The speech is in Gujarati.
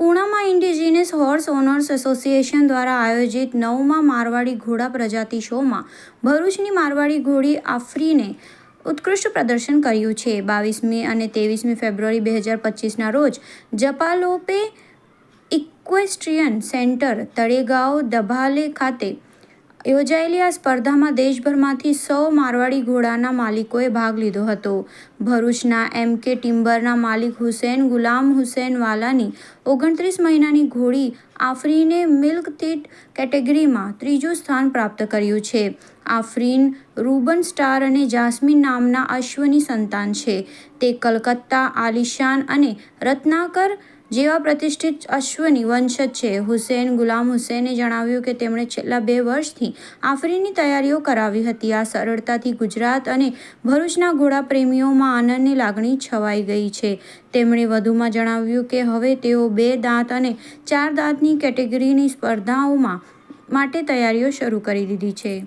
પૂણામાં ઇન્ડિજિનસ હોર્સ ઓનર્સ એસોસિએશન દ્વારા આયોજિત નવમા મારવાડી ઘોડા પ્રજાતિ શોમાં ભરૂચની મારવાડી ઘોડી આફરીને ઉત્કૃષ્ટ પ્રદર્શન કર્યું છે. બાવીસમી અને ત્રેવીસમી ફેબ્રુઆરી બે હજાર પચીસના રોજ જપાલોપે ઇક્વેસ્ટ્રિયન સેન્ટર તળેગાંવ દભાલે ખાતે યોજાયેલી આ સ્પર્ધામાં દેશભરમાંથી સૌ મારવાડી ઘોડાના માલિકોએ ભાગ લીધો હતો. ભરૂચના એમ કે ટિમ્બરના માલિક હુસેન ગુલામ હુસેન વાલાની ઓગણત્રીસ મહિનાની ઘોડી આફરીને મિલ્ક તીટ કેટેગરીમાં ત્રીજું સ્થાન પ્રાપ્ત કર્યું છે. આફરીન રૂબન સ્ટાર અને જાસ્મીન નામના અશ્વની સંતાન છે. તે કલકત્તા, આલિશાન અને રત્નાકર જેવા પ્રતિષ્ઠિત અશ્વની વંશજ છે. હુસેન ગુલામ હુસેને જણાવ્યું કે તેમણે છેલ્લા બે વર્ષથી આફરીની તૈયારીઓ કરાવી હતી. આ સરળતાથી ગુજરાત અને ભરૂચના ઘોડા પ્રેમીઓમાં આનંદની લાગણી છવાઈ ગઈ છે. તેમણે વધુમાં જણાવ્યું કે હવે તેઓ બે દાંત અને ચાર દાંતની કેટેગરીની સ્પર્ધાઓમાં માટે તૈયારીઓ શરૂ કરી દીધી છે.